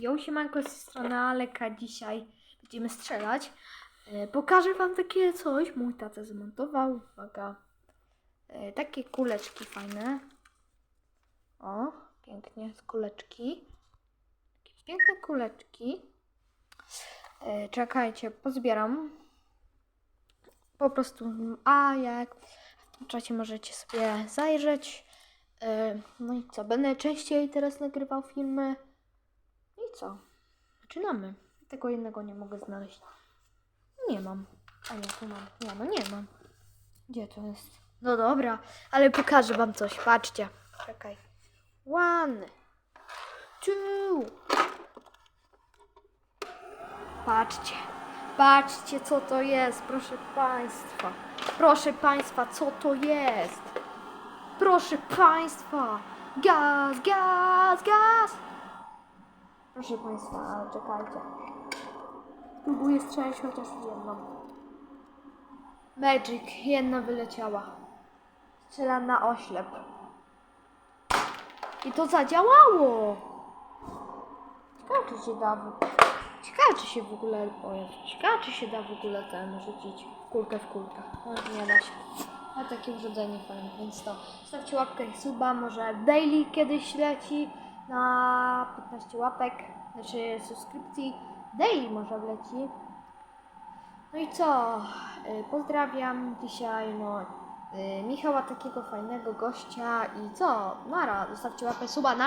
Yo, siemanko z tej strony Aleka. Dzisiaj będziemy strzelać. E, pokażę wam takie coś. Mój tata zmontował. Uwaga. E, takie kuleczki fajne. O, pięknie, z kuleczki. Takie piękne kuleczki. E, czekajcie, pozbieram. Po prostu, a jak w tym czasie możecie sobie zajrzeć. E, no i co, będę częściej teraz nagrywał filmy. Co? Zaczynamy. Tego jednego nie mogę znaleźć. Nie mam. A tu mam. Nie, no nie mam. Gdzie to jest? No dobra, ale pokażę wam coś. Patrzcie. Czekaj. One. Two. Patrzcie. Patrzcie, co to jest, proszę państwa. Proszę państwa, co to jest? Proszę państwa. Gaz, gaz, gaz. Proszę Państwa, ale czekajcie. Spróbuję strzelić chociaż jedną. Magic, jedna wyleciała. Strzelam na oślep. I to zadziałało! Ciekawe, czy się da w... Ciekawe, czy się w ogóle... O Jezu, ciekawe, czy się da w ogóle ten rzucić kulkę w kulkę. No, nie da się. Ale takie urządzenie fajne, więc to stawcie łapkę i suba, może daily kiedyś leci na 15 łapek, znaczy subskrypcji, daily może wleci. No i co? Y, Pozdrawiam dzisiaj, no, y, Michała, takiego fajnego gościa i co? Nara, zostawcie łapę suba na...